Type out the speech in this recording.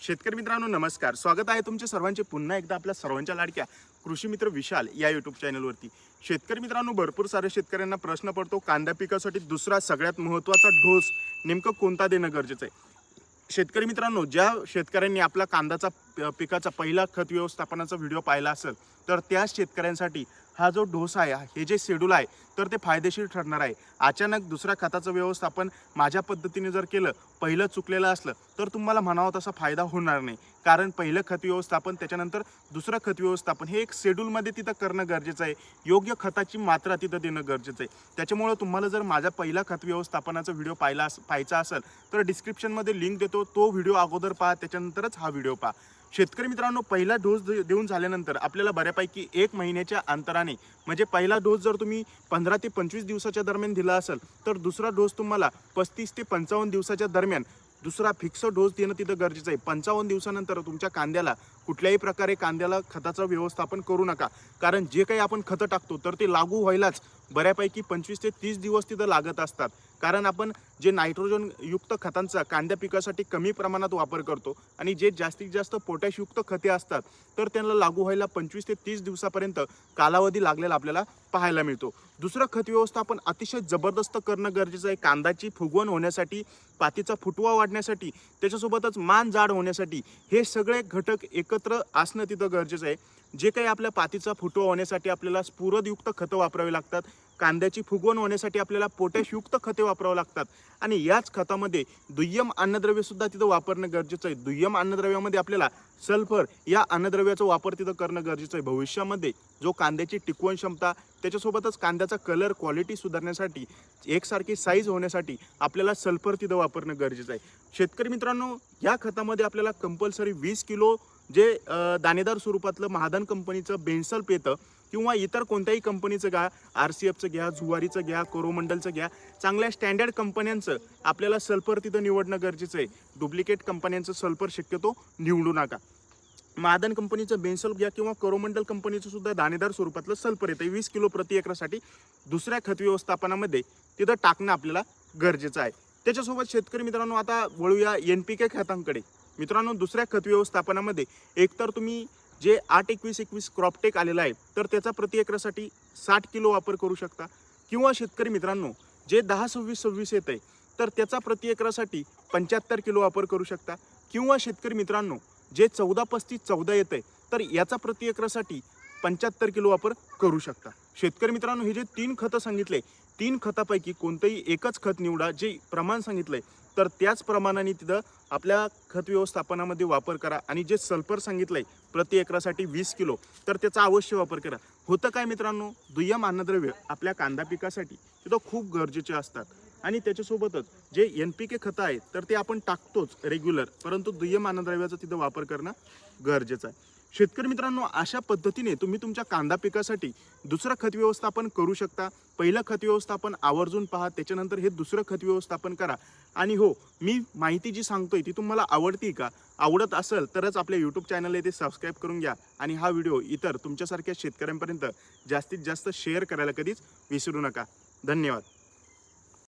शेतकरी मित्रांनो नमस्कार. स्वागत आहे तुमचे सर्वांचे पुन्हा एकदा आपल्या सर्वांच्या लाडक्या कृषी मित्र विशाल या यूट्यूब चॅनलवरती शेतकरी मित्रांनो भरपूर सारे शेतकऱ्यांना प्रश्न पडतो कांदा पिकासाठी दुसरा सगळ्यात महत्त्वाचा डोस नेमकं कोणता देणं गरजेचं आहे? शेतकरी मित्रांनो ज्या शेतकऱ्यांनी आपला कांद्याचा पिकाचा पहिला खत व्यवस्थापनाचा व्हिडिओ पाहिला असेल तर त्या शेतकऱ्यांसाठी हा जो डोस आहे हे जे शेड्यूल आहे तर ते फायदेशीर ठरणार आहे. अचानक दुसऱ्या खताचं व्यवस्थापन माझ्या पद्धतीने जर केलं पहिलं चुकलेलं असलं तर तुम्हाला म्हणावं तसा फायदा होणार नाही. कारण पहिलं खत व्यवस्थापन त्याच्यानंतर दुसरं खत व्यवस्थापन हे एक शेड्यूलमध्ये तिथं करणं गरजेचं आहे. योग्य खताची मात्रा तिथं देणं गरजेचं आहे. त्याच्यामुळं तुम्हाला जर माझ्या पहिला खत व्यवस्थापनाचा व्हिडिओ पाहिला पाहायचा असेल तर डिस्क्रिप्शनमध्ये लिंक देतो. तो व्हिडिओ अगोदर पहा त्याच्यानंतरच हा व्हिडिओ पहा. शेतकरी मित्रांनो पहिला डोस दे- देऊन झाल्यानंतर आपल्याला बऱ्यापैकी एक महिन्याच्या अंतराने म्हणजे पहिला डोस जर तुम्ही पंधरा ते पंचवीस दिवसाच्या दरम्यान दिला असेल तर दुसरा डोस तुम्हाला पस्तीस ते पंचावन्न दिवसाच्या दरम्यान दुसरा फिक्स डोस देणं तिथं गरजेचं आहे. पंचावन्न दिवसानंतर तुमच्या कांद्याला कुठल्याही प्रकारे कांद्याला खताचं व्यवस्थापन करू नका. कारण जे काही आपण खतं टाकतो तर ते लागू व्हायलाच बऱ्यापैकी पंचवीस ते तीस दिवस तिथं लागत असतात. कारण आपण जे नायट्रोजनयुक्त खतांचा कांद्या पिकासाठी कमी प्रमाणात वापर करतो आणि जे जास्तीत जास्त पोटॅशयुक्त खते असतात तर त्यांना लागू व्हायला पंचवीस ते तीस दिवसापर्यंत कालावधी लागलेला आपल्याला पाहायला मिळतो. दुसरं खत व्यवस्थापन अतिशय जबरदस्त करणं गरजेचं आहे. कांदाची फुगवण होण्यासाठी पातीचा फुटवा वाढण्यासाठी त्याच्यासोबतच मान जाड होण्यासाठी हे सगळे घटक एकत्र असणं तिथं गरजेचं आहे. जे काही आपल्या पातीचा फुटवा होण्यासाठी आपल्याला स्फुरदयुक्त खतं वापरावी लागतात कांद्याची फुगवण होण्यासाठी आपल्याला पोटॅशयुक्त खते वापरावं लागतात आणि याच खतामध्ये दुय्यम अन्नद्रव्यसुद्धा तिथं वापरणं गरजेचं आहे. दुय्यम अन्नद्रव्यामध्ये आपल्याला सल्फर या अन्नद्रव्याचा वापर तिथं करणं गरजेचं आहे. भविष्यामध्ये जो कांद्याची टिकवण क्षमता त्याच्यासोबतच कांद्याचा कलर क्वालिटी सुधारण्यासाठी एकसारखी साईज होण्यासाठी आपल्याला सल्फर तिथं वापरणं गरजेचं आहे. शेतकरी मित्रांनो या खतामध्ये आपल्याला कंपल्सरी वीस किलो जे दाणेदार स्वरूपातलं महादान कंपनीचं बेन्सल्प येतं किंवा इतर कोणत्याही कंपनीचं घ्या आर सी एफचं घ्या जुवारीचं घ्या कोरोमंडलचं घ्या चांगल्या स्टँडर्ड कंपन्यांचं आपल्याला सल्फर तिथं निवडणं गरजेचं आहे. डुप्लिकेट कंपन्यांचं सल्फर शक्यतो निवडू नका. मादन कंपनीचं बेन्सल्प घ्या किंवा कोरोमंडल कंपनीचं सुद्धा दाणेदार स्वरूपातलं सल्फर येतं. वीस किलो प्रति एकरासाठी दुसऱ्या खत व्यवस्थापनामध्ये तिथं टाकणं आपल्याला गरजेचं आहे. त्याच्यासोबत शेतकरी मित्रांनो आता वळूया एन पी के खतांकडे. मित्रांनो दुसऱ्या खत व्यवस्थापनामध्ये एकतर तुम्ही जे आठ एकवीस एकवीस क्रॉपटेक आलेला आहे तर त्याचा प्रति एकरासाठी साठ किलो वापर करू शकता. किंवा शेतकरी मित्रांनो जे दहा सव्वीस सव्वीस येत आहे तर त्याचा प्रति एकरासाठी पंच्याहत्तर किलो वापर करू शकता. किंवा शेतकरी मित्रांनो जे चौदा पस्तीस चौदा येत आहे तर याचा प्रति एकरासाठी पंच्याहत्तर किलो वापर करू शकता. शेतकरी मित्रांनो हे जे तीन खतं सांगितले तीन खतापैकी कोणतंही एकच खत निवडा जे प्रमाण सांगितलं आहे तर त्याच प्रमाणाने तिथं आपल्या खत व्यवस्थापनामध्ये वापर करा. आणि जे सल्फर सांगितलंय प्रति एकरासाठी वीस किलो तर त्याचा अवश्य वापर करा. होतं काय मित्रांनो? दुय्यम अन्नद्रव्य आपल्या कांदा पिकासाठी तिथं खूप गरजेचे असतात. आणि त्याच्यासोबतच जे एन पी के खतं आहेत तर ते आपण टाकतोच रेग्युलर परंतु दुय्यम अन्नद्रव्याचा तिथं वापर करणं गरजेचं आहे. शेतकरी मित्रांनो अशा पद्धतीने तुम्ही तुमच्या कांदा पिकासाठी दुसरं खत व्यवस्थापन करू शकता. पहिलं खत व्यवस्थापन आवर्जून पहा त्याच्यानंतर हे दुसरं खत व्यवस्थापन करा. आणि हो मी माहिती जी सांगतोय ती तुम्हाला आवडती का? आवडत असेल तरच आपल्या यूट्यूब चॅनल येथे सबस्क्राईब करून घ्या. आणि हा व्हिडिओ इतर तुमच्यासारख्या शेतकऱ्यांपर्यंत जास्तीत जास्त शेअर करायला कधीच विसरू नका. धन्यवाद.